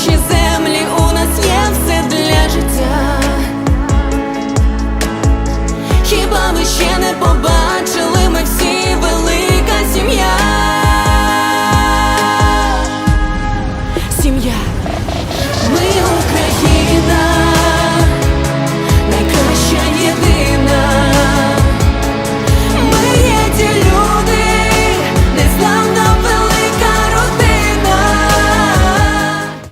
She's in.